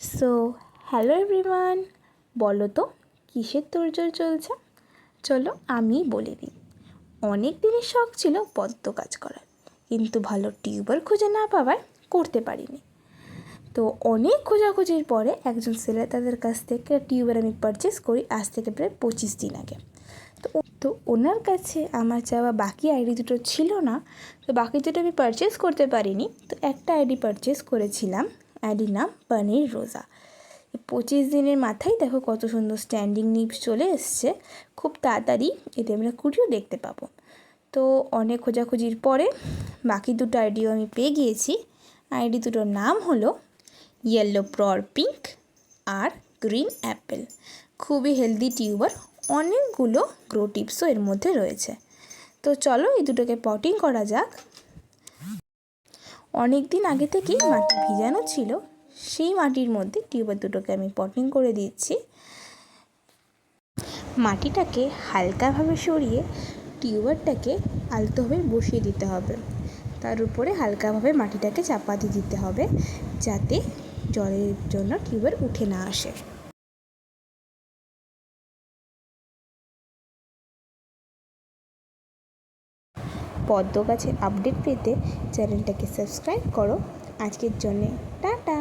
So hello everyone বলো তো, কিসের তোড়জোড় চলছে? চলো আমিই বলে দিই। অনেক দিনের শখ ছিল পদ্ম কাজ করার, কিন্তু ভালো টিউবার খুঁজে না পাওয়ায় করতে পারিনি। তো অনেক খোঁজাখুঁজির পরে একজন সেলার তাদের কাছ থেকে টিউবার আমি পারচেস করি আজ থেকে প্রায় পঁচিশ দিন আগে। তো তো ওনার কাছে আমার চাওয়া বাকি আইডি দুটো ছিল না, তো বাকি দুটো আমি পারচেস করতে পারিনি। তো একটা আইডি পারচেস করেছিলাম আইডির নাম পানির রোজা। পঁচিশ দিনের মাথায় দেখো কত সুন্দর স্ট্যান্ডিং নিপস চলে এসছে। খুব তাড়াতাড়ি এতে আমরা কুটিও দেখতে পাবো। তো অনেক খোঁজাখুঁজির পরে বাকি দুটো আইডিও আমি পেয়ে গিয়েছি। আইডি দুটোর নাম হলো ইয়েলো প্রর পিঙ্ক আর গ্রিন অ্যাপেল খুবই হেলদি টিউবার অনেকগুলো গ্রো টিপসও এর মধ্যে রয়েছে। তো চলো এই দুটোকে পটিং করা যাক। অনেক দিন আগে থেকেই মাটি ভিজানো ছিল, সেই মাটির মধ্যে টিউবার দুটোকে আমি পটিং করে দিচ্ছি। মাটিটাকে হালকাভাবে সরিয়ে টিউবারটাকে আলতোভাবে বসিয়ে দিতে হবে। তার উপরে হালকাভাবে মাটিটাকে চাপা দিয়ে দিতে হবে, যাতে জলের জন্য টিউবার উঠে না আসে। পদ্ম গাছের আপডেট পেতে চ্যানেলটাকে সাবস্ক্রাইব করো। আজকের জন্যে টাটা।